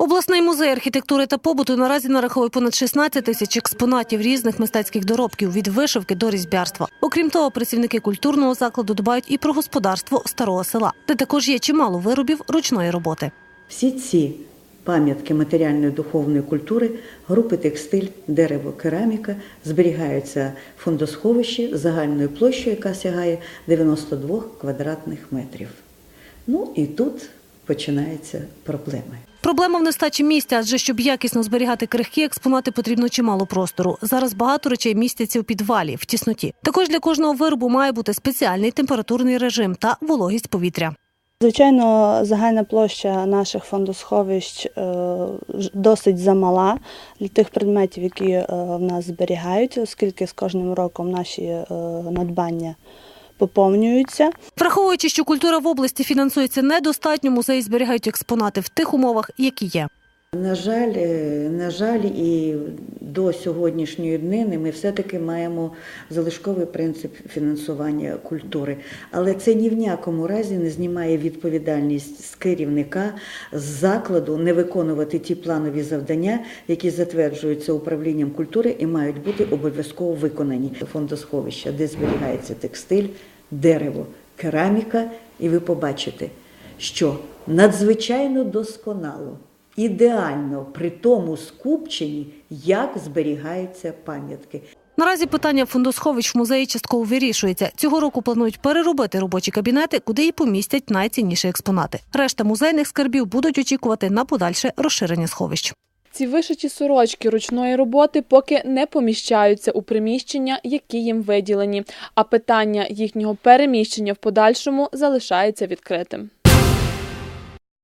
Обласний музей архітектури та побуту наразі нараховує понад 16 тисяч експонатів різних мистецьких доробків від вишивки до різьбярства. Окрім того, працівники культурного закладу дбають і про господарство старого села, де також є чимало виробів ручної роботи. Всі ці пам'ятки матеріальної духовної культури, групи текстиль, дерево, кераміка зберігаються в фондосховищі загальною площею, яка сягає 92 квадратних метрів. Ну і тут починаються проблеми. Проблема в нестачі місця, адже щоб якісно зберігати крихкі експонати, потрібно чимало простору. Зараз багато речей містяться у підвалі в тісноті. Також для кожного виробу має бути спеціальний температурний режим та вологість повітря. Звичайно, загальна площа наших фондосховищ е, ж- досить замала для тих предметів, які е, в нас зберігаються, оскільки з кожним роком наші е, надбання поповнюються. Враховуючи, що культура в області фінансується недостатньо, музеї зберігають експонати в тих умовах, які є. На жаль, е, на жаль, і до сьогоднішньої днини ми все-таки маємо залишковий принцип фінансування культури. Але це ні в ніякому разі не знімає відповідальність з керівника, з закладу не виконувати ті планові завдання, які затверджуються управлінням культури і мають бути обов'язково виконані. Фондосховища, де зберігається текстиль, дерево, кераміка, і ви побачите, що надзвичайно досконало. Ідеально при тому скупченні, як зберігаються пам'ятки. Наразі питання фондосховищ в музеї частково вирішується. Цього року планують переробити робочі кабінети, куди і помістять найцінніші експонати. Решта музейних скарбів будуть очікувати на подальше розширення сховищ. Ці вишиті сорочки ручної роботи поки не поміщаються у приміщення, які їм виділені, а питання їхнього переміщення в подальшому залишається відкритим.